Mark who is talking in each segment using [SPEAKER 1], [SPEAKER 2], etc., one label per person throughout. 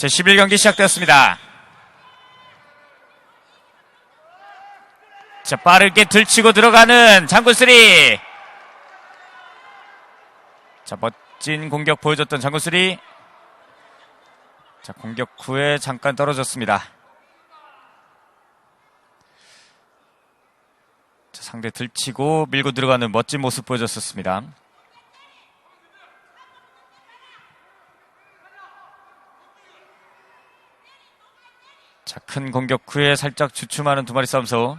[SPEAKER 1] 제11경기 시작되었습니다. 자, 빠르게 들치고 들어가는 장군3. 자, 멋진 공격 보여줬던 장군3. 자, 공격 후에 잠깐 떨어졌습니다. 자, 상대 들치고 밀고 들어가는 멋진 모습 보여줬었습니다. 자, 큰 공격 후에 살짝 주춤하는 두 마리 싸움소.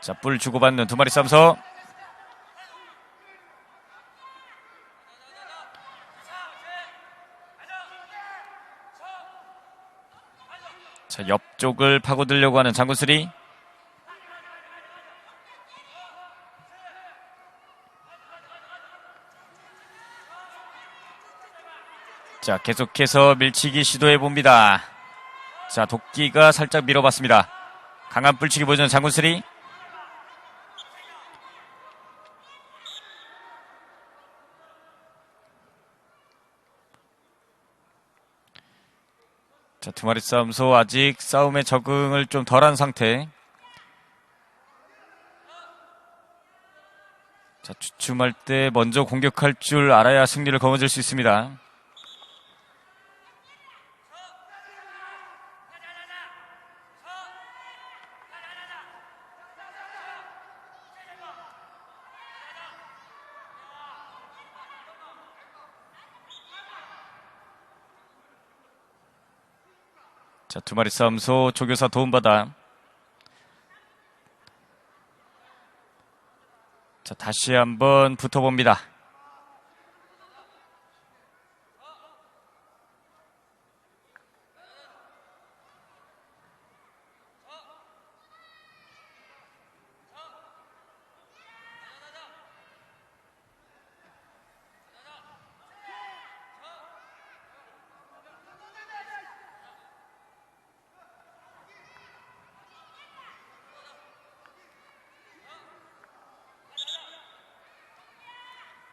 [SPEAKER 1] 자, 뿔 주고받는 두 마리 싸움소. 자, 옆쪽을 파고들려고 하는 장군스리. 자, 계속해서 밀치기 시도해 봅니다. 자, 도끼가 살짝 밀어봤습니다. 강한 뿔치기 보여주는 장군스리. 자, 두 마리 싸움소 아직 싸움에 적응을 좀 덜한 상태. 자, 주춤할 때 먼저 공격할 줄 알아야 승리를 거머쥘 수 있습니다. 자, 두 마리 싸움소 조교사 도움받아. 자, 다시 한번 붙어봅니다.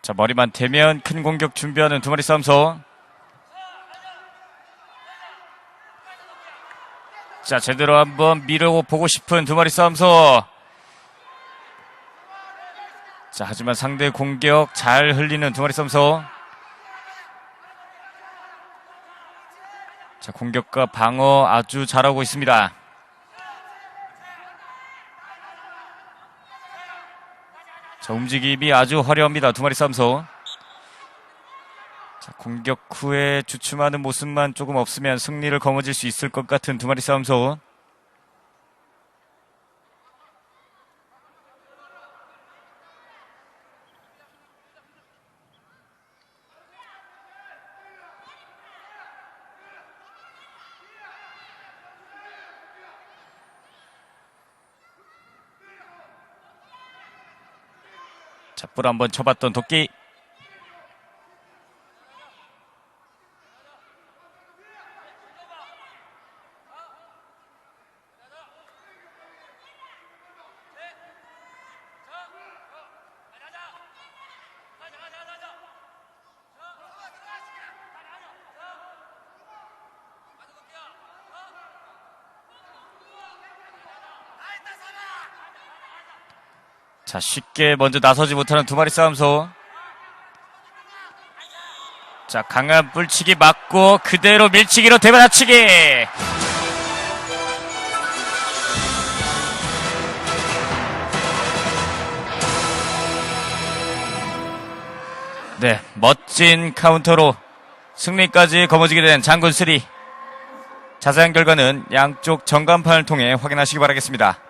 [SPEAKER 1] 자, 머리만 대면 큰 공격 준비하는 두 마리 싸움소. 자, 제대로 한번 밀어 보고 싶은 두 마리 싸움소. 자, 하지만 상대 공격 잘 흘리는 두 마리 싸움소. 자, 공격과 방어 아주 잘하고 있습니다. 자, 움직임이 아주 화려합니다. 두 마리 싸움소. 자, 공격 후에 주춤하는 모습만 조금 없으면 승리를 거머쥘 수 있을 것 같은 두 마리 싸움소. 자, 뿔 한번 쳐봤던 도끼. 자, 쉽게 먼저 나서지 못하는 두 마리 싸움소. 자, 강한 뿔치기 맞고 그대로 밀치기로 대받아치기. 네, 멋진 카운터로 승리까지 거머쥐게 된 장군 3. 자세한 결과는 양쪽 전간판을 통해 확인하시기 바라겠습니다.